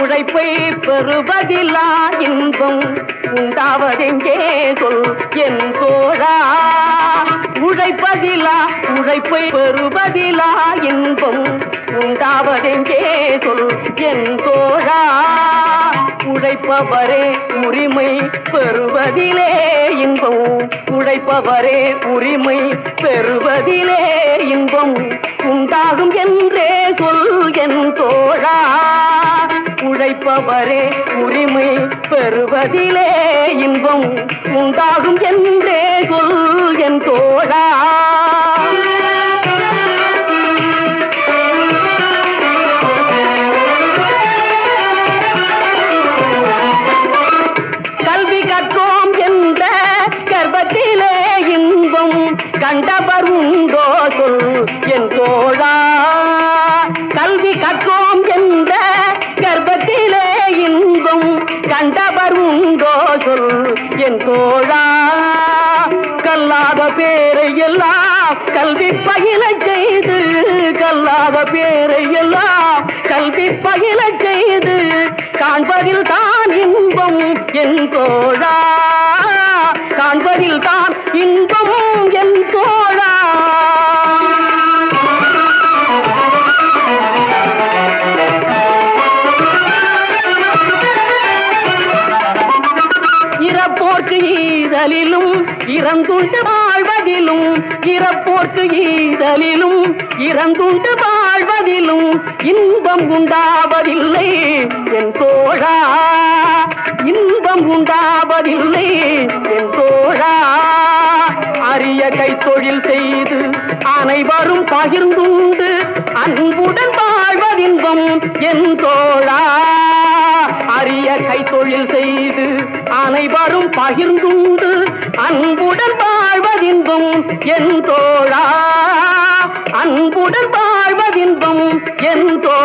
உழைப்பை பெறுவதில்லா இன்பம்? உண்டாவதெங்கே சொல் என் தோழா? உழைப்பதிலா உழைப்பை பெறுவதிலா இன்பம்? உண்டாவதெங்கே சொல் என் தோழா? உழைப்பவரே உரிமை பெறுவதிலே இன்பம். உழைப்பவரே உரிமை பெறுவதிலே இன்பம். உண்டாகும் என்றே சொல் என் தோழா? உழைப்பவரே உரிமை பெறுவதிலே இன்பம் உண்டாகும் என்று என் தோழா கல்லாத பேரை எல்லாம் கல்வி பயில செய்து கல்லாத பேரை எல்லாம் கல்வி பயில செய்து காண்பதில் தான் இன்பம் என் தோழா காண்பதில் தான் இன்பம் ஈதலிலும் இறந்துண்டு வாழ்வதிலும் இறப்போர்க்கு ஈதலிலும் இறந்துண்டு வாழ்வதிலும் இன்பம் உண்டாவதில்லை என் தோழா. இன்பம் உண்டாவதில்லை என் தோழா. அரிய கைத்தொழில் செய்து அனைவரும் பகிர்ந்துண்டு அன்புடன் வாழ்வதின்பம் என் தோழா. அரிய கைத்தொழில் செய்து அனைவரும் பகிர்ந்துண்டு அன்புடன் வாழ்வதின்பம் என் தோழா. அன்புடன் வாழ்வதின்பம் என் தோழா.